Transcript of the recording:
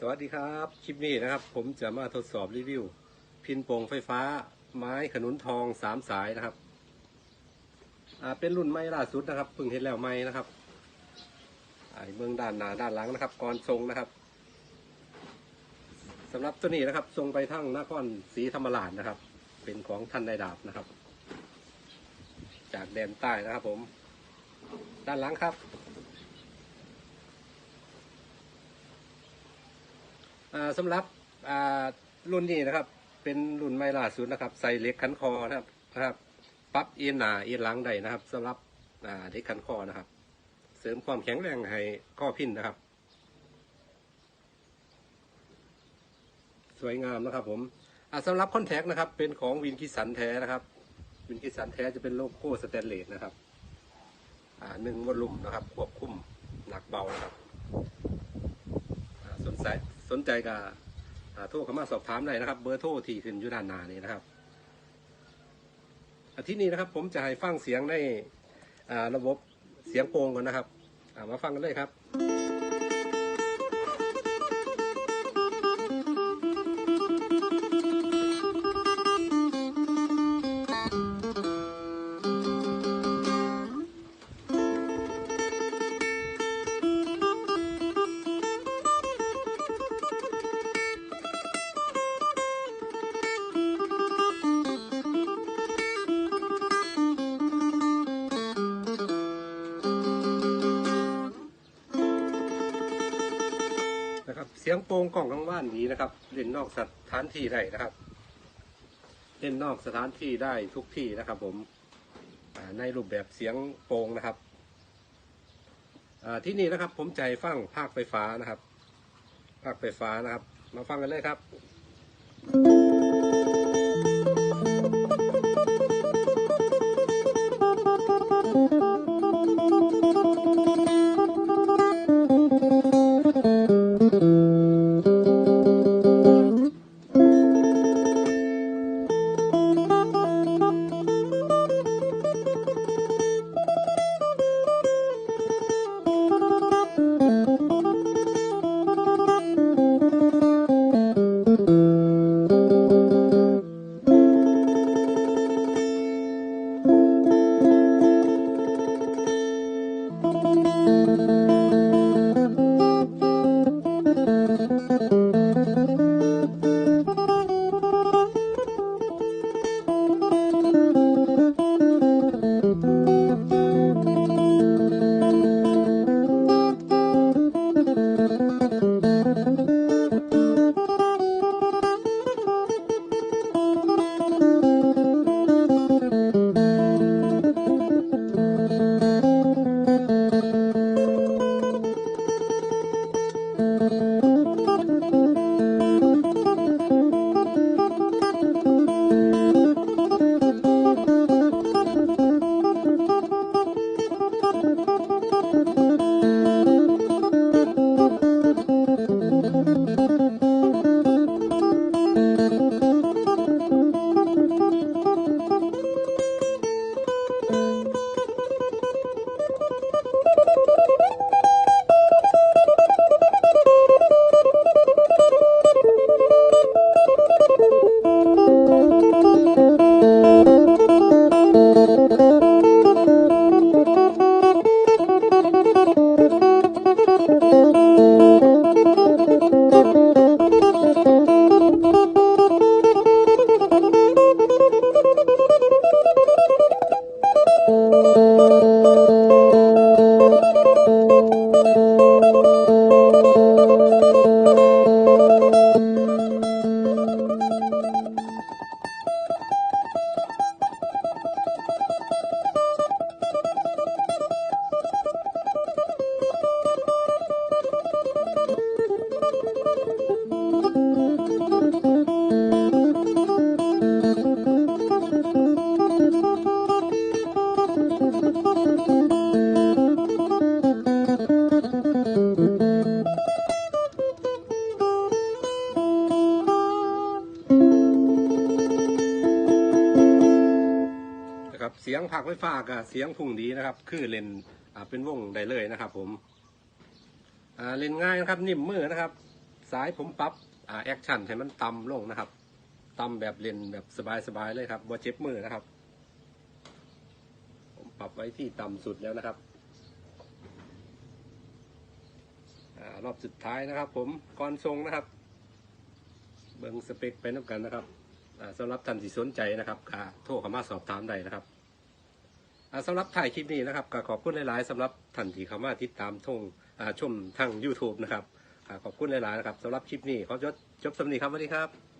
สวัสดีครับ คลิปนี้นะครับ ผมจะมาทดสอบรีวิว พินโป่งไฟฟ้า ไม้ขนุนทองสามสายนะครับ อ่าเป็นรุ่นไม้ล่าสุดนะครับเพิ่งเห็นแล้วไม้นะครับอ่าเบื้องด้านหน้าด้านหลังนะครับก่อนทรงนะครับสำหรับตัวนี้นะครับทรงไปทั้งนครศรีธรรมราชนะครับ เป็นของท่านนายดาบนะครับ จากแดนใต้นะครับผม ด้านหลังครับ อ่า สำหรับรุ่นนี้นะครับ เป็นรุ่นใหม่ล่าสุดนะครับ ใส่เหล็กขันคอนะครับนะครับปรับเอียนหนาเอียนหลังได้นะครับสำหรับเหล็กขันคอนะครับ เสริมความแข็งแรงให้ข้อพินนะครับ สวยงามนะครับผมอ่าสำหรับคอนแทคนะครับ เป็นของวินคิสันแท้นะครับ วินคิสันแท้จะเป็นโลโก้สแตนเลสนะครับหนึ่งวอลลุ่มนะครับควบคุมหนักเบานะครับอ่าสนใจ สนใจก็อ่าโทรเข้ามาสอบถามได้นะครับ เบอร์โทรที่ขึ้นอยู่ด้านหน้านี้นะครับอาทิตย์นี้นะครับ ผมจะให้ฟังเสียงในระบบเสียงโปรงก่อนนะครับมาฟังกันเลยครับ นะครับ เสียงโปร่งกล่องกลางว่านนี้นะครับ เล่นนอกสถานที่ได้นะครับ เล่นนอกสถานที่ได้ทุกที่นะครับ ผมในรูปแบบเสียงโปร่งนะครับที่นี่นะครับ ผมใจฟังภาคไฟฟ้านะครับ ภาคไฟฟ้านะครับ มาฟังกันเลยครับ งผักไฟฟ้ากับเสียงพุ่งดีนะครับ คือเล่นเป็นวงได้เลยนะครับ ผมเล่นง่ายนะครับ นิ่มมือนะครับ สายผมปับอ่าแอคชั่นให้มันต่ำลงนะครับต่ำแบบเล่นแบบสบายๆเลยครับบ่เจ็บมือนะครับ ผมปรับไว้ที่ต่ำสุดแล้วนะครับอรอบสุดท้ายนะครับ ผมก่อนทรงนะครับ เบิ้งสเปคไปน้ำกันนะครับสำหรับท่านที่สนใจนะครับโทรเข้ามาสอบถามได้นะครับ สำหรับถ่ายคลิปนี้นะครับก็ขอบคุณหลาย ๆสำหรับท่านที่เข้ามาติดตามทงชมทาง YouTube นะครับขอบคุณหลาย ๆ นะครับสำหรับคลิปนี้ขอจบจบสำนีครับสวัสดีครับ